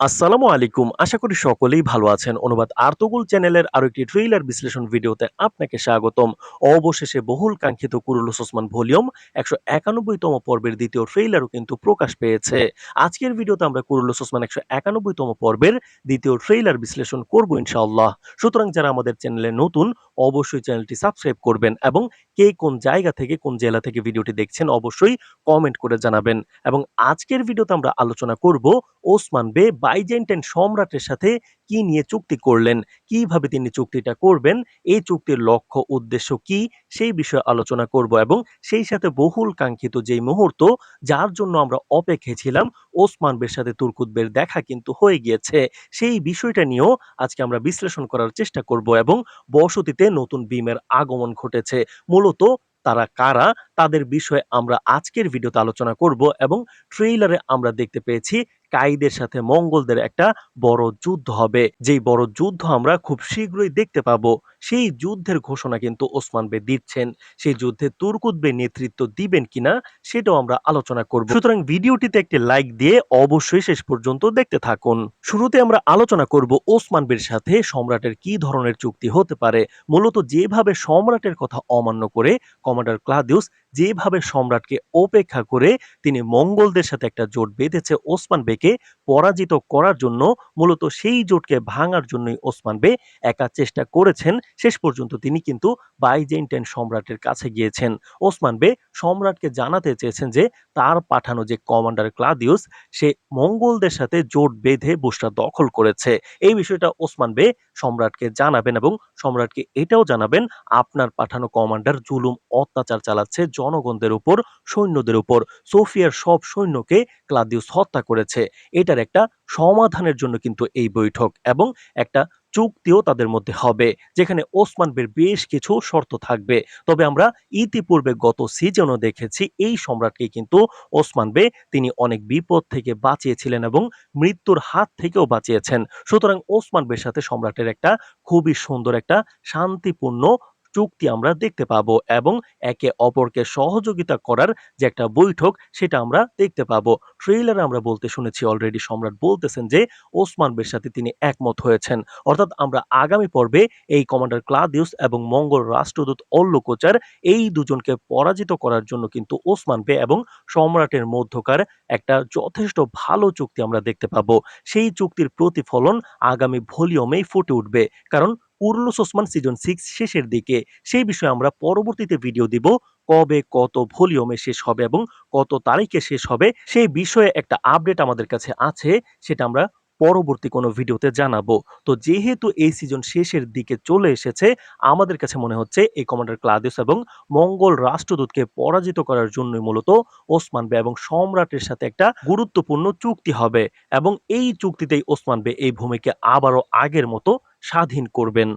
আসসালামু আলাইকুম। আশা করি সকলেই ভালো আছেন। অনুবাদ আর্তগুল চ্যানেলের আরও একটি ট্রেইলার বিশ্লেষণ ভিডিওতে আপনাকে স্বাগতম। অবশেষে বহুল কাঙ্ক্ষিত কুরুলুস ওসমান ভলিউম একশো একানব্বইতম পর্বের দ্বিতীয় ট্রেইলারও কিন্তু প্রকাশ পেয়েছে। আজকের ভিডিওতে আমরা কুরুলুস ওসমান একশো একানব্বইতম পর্বের দ্বিতীয় ট্রেইলার বিশ্লেষণ করব ইনশাআল্লাহ। সুতরাং যারা আমাদের চ্যানেলে নতুন অবশ্যই চ্যানেলটি সাবস্ক্রাইব করবেন এবং কে কোন জায়গা থেকে কোন জেলা থেকে ভিডিওটি দেখছেন অবশ্যই কমেন্ট করে জানাবেন। এবং আজকের ভিডিওতে আমরা আলোচনা করব ওসমান বে বাইজেন্টাইন সম্রাটের সাথে কি নিয়ে চুক্তি করলেন, কীভাবে তিনি চুক্তিটা করবেন, এই চুক্তির লক্ষ্য, উদ্দেশ্য কি, সেই বিষয়ে আলোচনা করব এবং সেই সাথে বহুল কাঙ্ক্ষিত যেই মুহূর্ত, যার জন্য আমরা অপেক্ষা ছিলাম, ওসমান বের সাথে তুর্কুতবের দেখা কিন্তু হয়ে গিয়েছে। সেই বিষয়টা নিয়েও আজকে আমরা বিশ্লেষণ করার চেষ্টা করব এবং বসতিতে নতুন বিমের আগমন ঘটেছে। মূলত তারা কারা, তাদের বিষয়ে আমরা আজকের ভিডিওতে আলোচনা করব এবং ট্রেইলারে আমরা দেখতে পেয়েছি কাইদের সাথে মঙ্গলদের একটা বড় যুদ্ধ হবে। যেই বড় যুদ্ধ আমরা খুব শীঘ্রই দেখতে পাবো, সেই যুদ্ধের ঘোষণা কিন্তু ওসমান বে দিচ্ছেন। সেই যুদ্ধে তুর্কুদ বে নেতৃত্ব দিবেন কিনা, সেটাও আমরা আলোচনা করব। সুতরাং ভিডিওটিতে একটি লাইক দিয়ে অবশ্যই শেষ পর্যন্ত দেখতে থাকুন। শুরুতে আমরা আলোচনা করব ওসমান বের সাথে সম্রাটের কি ধরনের চুক্তি হতে পারে। মূলত যেভাবে সম্রাটের কথা অমান্য করে কমান্ডার ক্লাদিউস যেভাবে সম্রাটকে উপেক্ষা করে তিনি মঙ্গলদের সাথে একটা জোট বেঁধেছে ওসমান বেকে পরাজিত করার জন্য মূলত সেই জোটকে ভাঙার জন্যই ওসমান বে একা চেষ্টা করেছেন। শেষ পর্যন্ত তিনি কিন্তু বাইজেন্টাইন সম্রাটের কাছে গিয়েছেন। ওসমান বে সম্রাটকে জানাতে চেয়েছেন যে তার পাঠানো যে কমান্ডার ক্লাদিউস, সে মঙ্গলদের সাথে জোট বেঁধে বুসরা দখল করেছে। এই বিষয়টা ওসমান বে সম্রাটকে জানাবেন এবং সম্রাটকে এটাও জানাবেন, আপনার পাঠানো কমান্ডার জুলুম অত্যাচার চালাচ্ছে জনগণদের উপর, সৈন্যদের উপর। সোফিয়ার সব সৈন্যকে ক্লাদিউস হত্যা করেছে। এটার একটা সমাধানের জন্য কিন্তু এই বৈঠক এবং একটা চুক্তিও তাদের মধ্যে হবে, যেখানে ওসমান বের বেশ কিছু শর্ত থাকবে। তবে আমরা ইতিপূর্বে গত সিজনও দেখেছি এই সম্রাটকে কিন্তু ওসমান বে তিনি অনেক বিপদ থেকে বাঁচিয়েছিলেন এবং মৃত্যুর হাত থেকেও বাঁচিয়েছেন। সুতরাং ওসমান বের সাথে সম্রাটের একটা খুবই সুন্দর, একটা শান্তিপূর্ণ চুক্তি আমরা দেখতে পাব এবং একে অপরকে সহযোগিতা করার যে একটা বৈঠক সেটা আমরা দেখতে পাবো। ট্রেইলারে আমরা বলতে শুনেছি অলরেডি সম্রাট বলতেছেন যে ওসমান বের সাথে তিনি একমত হয়েছেন। অর্থাৎ আমরা আগামী পর্বে এই কমান্ডার ক্লাদিউস এবং মঙ্গল রাষ্ট্রদূত অল্লকোচার এই দুজনকে পরাজিত করার জন্য কিন্তু ওসমান বে এবং সম্রাটের মধ্যকার একটা যথেষ্ট ভালো চুক্তি আমরা দেখতে পাবো। সেই চুক্তির প্রতিফলন আগামী ভলিউমেই ফুটে উঠবে। কারণ কুরলুস ওসমান সিজন সিক্স শেষের দিকে। সেই বিষয়ে আমরা পরবর্তীতে ভিডিও দিব কবে কত ভলিউমে শেষ হবে এবং কত তারিখে শেষ হবে। সেই বিষয়ে একটা আপডেট আমাদের কাছে আছে, সেটা আমরা পরবর্তী কোনো ভিডিওতে জানাব। তো যেহেতু এই সিজন শেষের দিকে চলে এসেছে, আমাদের কাছে মনে হচ্ছে এই কমান্ডার ক্লাদিউস এবং মঙ্গল রাষ্ট্রদূতকে পরাজিত করার জন্য মূলত ওসমান বে এবং সম্রাটের সাথে একটা গুরুত্বপূর্ণ চুক্তি হবে এবং এই চুক্তিতেই ওসমান বে এই ভূমিকে আবারও আগের মতো স্বাধীন করবেন।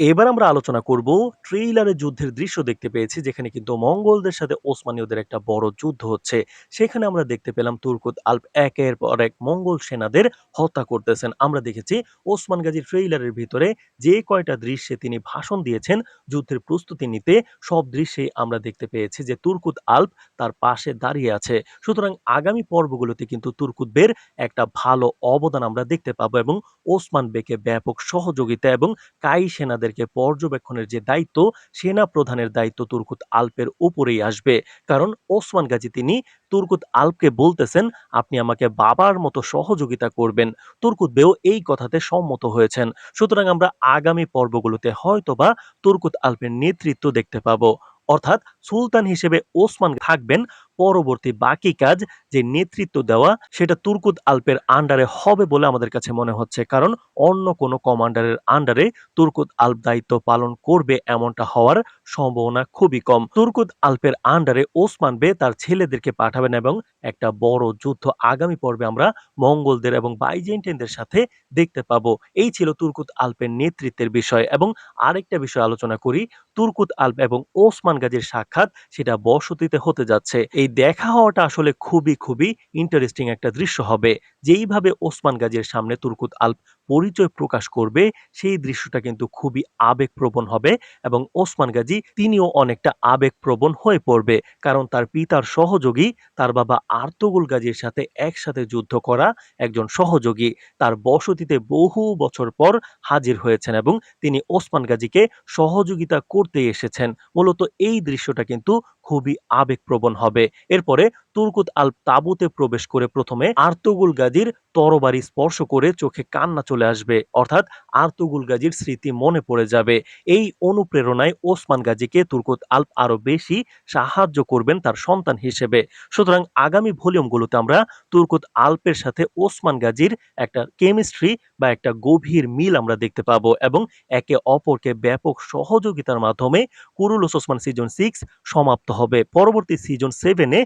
এবার আমরা আলোচনা করব ট্রেইলারে যুদ্ধের দৃশ্য দেখতে পেয়েছি, যেখানে কিন্তু মঙ্গলদের সাথে ওসমানীয়দের একটা বড় যুদ্ধ হচ্ছে। সেখানে আমরা দেখতে পেলাম তুর্কুত আল্প একের পর এক মঙ্গল সেনাদের হত্যা করতেছেন। আমরা দেখেছি ওসমান গাজী ট্রেইলারের ভিতরে যে কয়টা দৃশ্যে তিনি ভাষণ দিয়েছেন, যুদ্ধের প্রস্তুতি নিতে সব দৃশ্যেই আমরা দেখতে পেয়েছি যে তুর্কুত আল্প তার পাশে দাঁড়িয়ে আছে। সুতরাং আগামী পর্বগুলোতে কিন্তু তুর্কুতবের একটা ভালো অবদান আমরা দেখতে পাবো এবং ওসমান বেকে ব্যাপক সহযোগিতা এবং কাই সেনাদের তাদেরকে পর্যবেক্ষণের যে দায়িত্ব, সেনা প্রধানের দায়িত্ব তুর্কুত আল্পের উপরেই আসবে। কারণ ওসমান গাজী তিনি তুর্কুত আল্পকে বলতেছেন, আপনি আমাকে বাবার মতো সহযোগিতা করবেন। তুর্কুত বেও এই কথাতে সম্মত হয়েছেন। সুতরাং আমরা আগামী পর্বগুলোতে হয়তোবা তুর্কুত আল্পের নেতৃত্ব দেখতে পাবো। অর্থাৎ সুলতান হিসেবে ওসমান থাকবেন পরবর্তী বাকি কাজ যে নেতৃত্ব দেওয়া, সেটা তুর্কুত আল্পের আন্ডারে হবে বলে আমাদের কাছে মনে হচ্ছে। কারণ অন্য কোনো কমান্ডারের আন্ডারে তুর্কুত আল্প দায়িত্ব পালন করবে এমনটা হওয়ার সম্ভাবনা খুবই কম। তুর্কুত আল্পের আন্ডারে ওসমান বে তার ছেলেদেরকে পাঠাবেন এবং একটা বড় যুদ্ধ আগামী পর্বে আমরা মঙ্গলদের এবং বাইজেন্টাইনদের সাথে দেখতে পাবো। এই ছিল তুর্কুত আল্পের নেতৃত্বের বিষয় এবং আরেকটা বিষয় আলোচনা করি। তুর্কুত আলপ এবং ওসমান গাজীর সাক্ষাৎ, সেটা বসতিতে হতে যাচ্ছে। এই দেখা হওয়াটা আসলে খুবই, খুবই ইন্টারেস্টিং একটা দৃশ্য হবে। যেইভাবে ওসমান গাজীর সামনে তুর্কুত আল্প পরিচয় প্রকাশ করবে, সেই দৃশ্যটা কিন্তু খুবই আবেগপ্রবণ হবে এবং ওসমান গাজী তিনিও অনেকটা আবেগপ্রবণ হয়ে পড়বে। কারণ তার পিতার সহযোগী, তার বাবা আর্তগুল গাজীর সাথে একসাথে যুদ্ধ করা একজন সহযোগী তার বসতিতে বহু বছর পর হাজির হয়েছেন এবং তিনি ওসমান গাজীকে সহযোগিতা করতে এসেছেন। মূলত এই দৃশ্যটা কিন্তু খুবই আবেগপ্রবণ হবে। এরপরে তুর্কুত আল্প তাঁবুতে প্রবেশ করে প্রথমে আর্তুগুল গাজীর তরবারি স্পর্শ করে চোখে কান্না চলে আসবে। অর্থাৎ আর্তুগুল গাজীর স্মৃতি মনে পড়ে যাবে। এই অনুপ্রেরণায় ওসমান গাজীকে তুর্কুত আল্প আরও বেশি সাহায্য করবেন তার সন্তান হিসেবে। সুতরাং আগামী ভলিউমগুলোতে আমরা তুর্কুত আল্পের সাথে ওসমান গাজীর একটা কেমিস্ট্রি বা একটা গভীর মিল আমরা দেখতে পাব এবং একে অপরকে ব্যাপক সহযোগিতার মাধ্যমে কুরুলুস ওসমান সিজন সিক্স সমাপ্ত হবে। পরবর্তী সিজন সেভেনে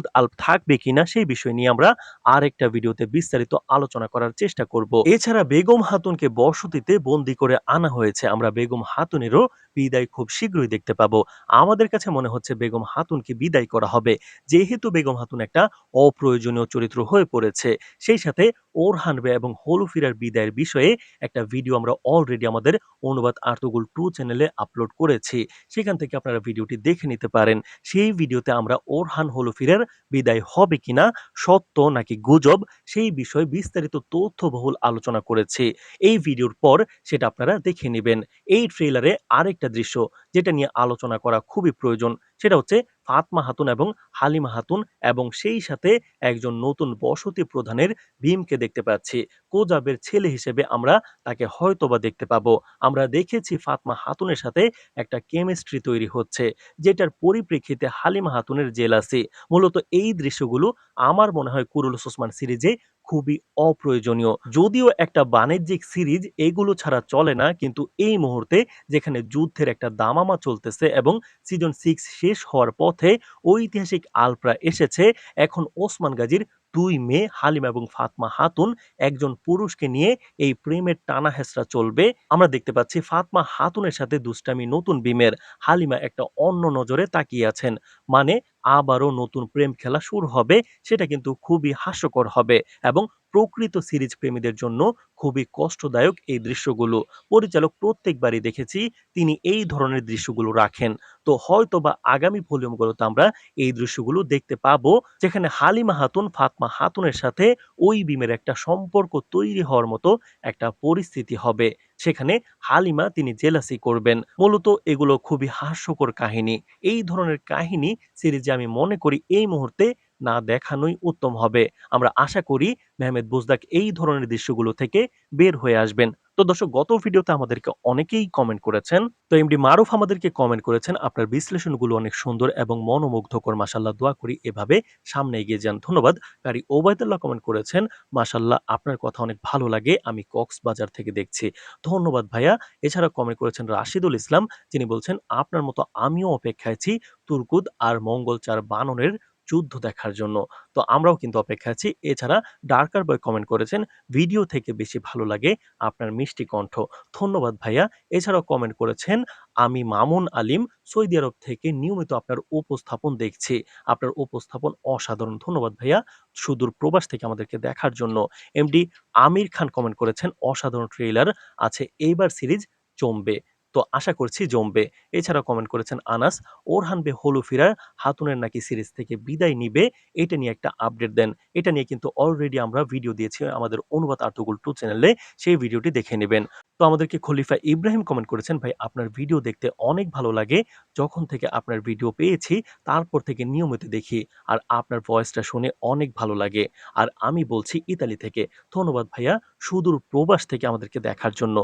তুর্কুত আল্প থাকবে কিনা সেই বিষয় নিয়ে আমরা আরেকটা ভিডিওতে বিস্তারিত আলোচনা করার চেষ্টা করব। এছাড়া বেগম হাতুনকে বসতিতে বন্দি করে আনা হয়েছে। আমরা বেগম হাতুনেরও বিদায় খুব শীঘ্রই দেখতে পাবো। আমাদের কাছে মনে হচ্ছে বেগম হাতুনকে বিদায় করা হবে। যেহেতু বেগম হাতুন একটা অপ্রয়োজনীয় চরিত্র হয়ে পড়েছে। সেই সাথে ওরহান বে এবং হলুফিরার বিদায়ের বিষয়ে একটা ভিডিও আমরা অলরেডি আমাদের অনুবাদ আর্তুগুল টু চ্যানেলে আপলোড করেছি। সেখান থেকে আপনারা ভিডিওটি দেখে নিতে পারেন। সেই ভিডিওতে আমরা ওরহান হলুফিরের বিদায় হবে কিনা, সত্য নাকি গুজব সেই বিষয়ে বিস্তারিত তথ্যবহুল আলোচনা করেছি। এই ভিডিওর পর সেটা আপনারা দেখে নেবেন এই ট্রেইলারে আরেকটা দৃশ্য যেটা নিয়ে আলোচনা করা খুবই প্রয়োজন সেটা হচ্ছে ফাতমা হাতুন এবং হালিমা হাতুন এবং সেই সাথে একজন নতুন বসতি প্রধানের ভীমকে দেখতে পাচ্ছি। কোজাবের ছেলে হিসেবে আমরা তাকে হয়তোবা দেখতে পাবো। আমরা দেখেছি ফাতমা হাতুনের সাথে একটা কেমিস্ট্রি তৈরি হচ্ছে, যেটার পরিপ্রেক্ষিতে হালিমা হাতুনের জেলাসি। মূলত এই দৃশ্যগুলো আমার মনে হয় কুরুল ওসমান সিরিজে খুবই অপ্রয়োজনীয়। যদিও একটা বাণিজ্যিক সিরিজ এগুলো ছাড়া চলে না, কিন্তু এই মুহূর্তে যেখানে যুদ্ধের একটা দামামা চলতেছে এবং সিজন সিক্স শেষ হওয়ার পথে ঐতিহাসিক আলপ্রা এসেছে, এখন ওসমান গাজীর দুই মেয়ে হালিমা এবং ফাতমা হাতুন একজন পুরুষকে নিয়ে এই প্রেমের টানা হেঁচড়া চলবে। আমরা দেখতে পাচ্ছি ফাতমা হাতুনের সাথে দুষ্টামি নতুন বিমের। হালিমা একটা অন্য নজরে তাকিয়ে আছেন। মানে আবারও নতুন প্রেম খেলা শুরু হবে, সেটা কিন্তু খুবই হাস্যকর হবে এবং প্রকৃত সিরিজ প্রেমীদের জন্য খুবই কষ্টদায়ক এই দৃশ্যগুলো। পরিচালক প্রত্যেকবারই দেখেছি, তিনি এই ধরনের দৃশ্যগুলো রাখেন। তো হয়তো বা আগামী ভলিউমগুলোতে আমরা এই দৃশ্যগুলো দেখতে পাবো, যেখানে হালিমা হাতুন ফাতমা হাতুনের সাথে ওই বিমের একটা সম্পর্ক তৈরি হওয়ার মতো একটা পরিস্থিতি হবে। সেখানে হালিমা তিনি জেলাসি করবেন। মূলত এগুলো খুবই হাস্যকর কাহিনী। এই ধরনের কাহিনী সিরিজে আমি মনে করি এই মুহূর্তে না দেখানোই উত্তম হবে। আমরা আশা করি মেহমেদ বুজদাক এই ধরনের দৃশ্যগুলো থেকে বের হয়ে আসবেন। তো দর্শক, গত ভিডিওতে আমাদেরকে অনেকেই কমেন্ট করেছেন। তো এমডি মারুফ আমাদেরকে কমেন্ট করেছেন, আপনার বিশ্লেষণগুলো অনেক সুন্দর এবং মনোমুগ্ধকর মাসাল্লাহ দোয়া করি এভাবে সামনে এগিয়ে যান। ধন্যবাদ। কারি ওবায়দুল্লাহ কমেন্ট করেছেন মাসাল্লাহ আপনার কথা অনেক ভালো লাগে, আমি কক্সবাজার থেকে দেখছি। ধন্যবাদ ভাইয়া। এছাড়া কমেন্ট করেছেন রাশিদুল ইসলাম, যিনি বলছেন, আপনার মতো আমিও অপেক্ষায় আছি, তুর্কুদ আর মঙ্গলচার বাননের যুদ্ধ দেখার জন্য। তো আমরাও কিন্তু অপেক্ষা আছি। এছাড়া ডার্কার বয় কমেন্ট করেছেন, ভিডিও থেকে বেশি ভালো লাগে আপনার মিষ্টি কণ্ঠ। ধন্যবাদ ভাইয়া। এছাড়াও কমেন্ট করেছেন, আমি মামুন আলিম, সৌদি আরব থেকে নিয়মিত আপনার উপস্থাপন দেখছি। আপনার উপস্থাপন অসাধারণ। ধন্যবাদ ভাইয়া। সুদূর প্রবাস থেকে আমাদেরকে দেখার জন্য। এমডি আমির খান কমেন্ট করেছেন, অসাধারণ ট্রেইলার আছে। এইবার সিরিজ জমবে। তো আশা করছি জমবে। এছাড়া কমেন্ট করেছেন আনাস, ওরহান বে হলুফিরা হাতুনের নাকি সিরিজ থেকে বিদায় নিবে, এটা নিয়ে একটা আপডেট দেন। এটা নিয়ে কিন্তু অলরেডি আমরা ভিডিও দিয়েছি আমাদের অনুবাদ আর্টগুল টু চ্যানেলে সেই ভিডিওটি দেখে নেবেন। তো আমাদেরকে খলিফা ইব্রাহিম কমেন্ট করেছেন, ভাই, আপনার ভিডিও দেখতে অনেক ভালো লাগে। যখন থেকে আপনার ভিডিও পেয়েছি, তারপর থেকে নিয়মিত দেখি। আর আপনার ভয়েসটা শুনে অনেক ভালো লাগে। আর আমি বলছি ইতালি থেকে। ধন্যবাদ ভাইয়া সুদূর প্রবাস থেকে আমাদেরকে দেখার জন্য।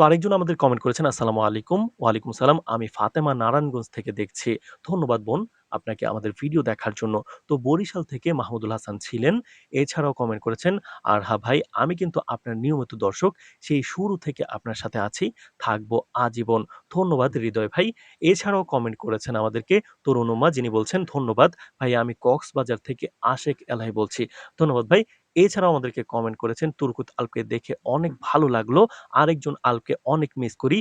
তো আরেকজন আমাদের কমেন্ট করেছেন, আসসালামু আলাইকুম, ওয়ালাইকুম সালাম। আমি ফাতেমা নারায়ণগঞ্জ থেকে দেখছি। ধন্যবাদ বোন আপনাকে আমাদের ভিডিও দেখার জন্য। তো বরিশাল থেকে মাহমুদুল হাসান ছিলেন, এছাড়াও কমেন্ট করেছেন, আর হা ভাই, আমি কিন্তু আপনার নিয়মিত দর্শক, সেই শুরু থেকে আপনার সাথে আছি, থাকব আজীবন। ধন্যবাদ হৃদয় ভাই। এছাড়াও কমেন্ট করেছেন আমাদেরকে তরুণুমা যিনি বলছেন, ধন্যবাদ ভাই, আমি কক্সবাজার থেকে আশেক এলাই বলছি। ধন্যবাদ ভাই। এছাড়াও আমাদেরকে কমেন্ট করেছেন তুর্কুত আলপকে দেখে অনেক ভালো লাগল আরেকজন আলপকে অনেক মিস করি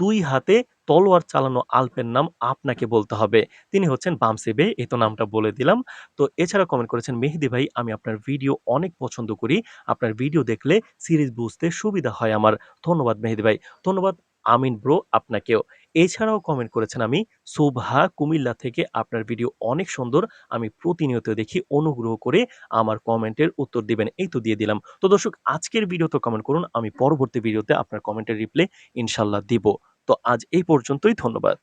দুই হাতে তলোয়ার চালানো আলপের নাম আপনাকে বলতে হবে। তিনি হচ্ছেন বামসি বে, এই তো নামটা বলে দিলাম। তো এছাড়া কমেন্ট করেছেন, "মেহেদী ভাই আমি আপনার ভিডিও অনেক পছন্দ করি। আপনার ভিডিও দেখলে সিরিজ বুঝতে সুবিধা হয় আমার। ধন্যবাদ মেহেদী ভাই।" ধন্যবাদ আমিন ব্রো আপনাকেও। এছাড়াও কমেন্ট করেছেন আমি, শোভা কুমিল্লা থেকে আপনার ভিডিও অনেক সুন্দর। আমি প্রতিনিয়ত দেখি। অনুগ্রহ করে আমার কমেন্টের উত্তর দিবেন।" এই তো দিয়ে দিলাম। তো দর্শক আজকের ভিডিও তো কমেন্ট করুন। আমি পরবর্তী ভিডিওতে আপনার কমেন্টের রিপ্লে ইনশাল্লাহ দিব। তো আজ এই পর্যন্তই ধন্যবাদ।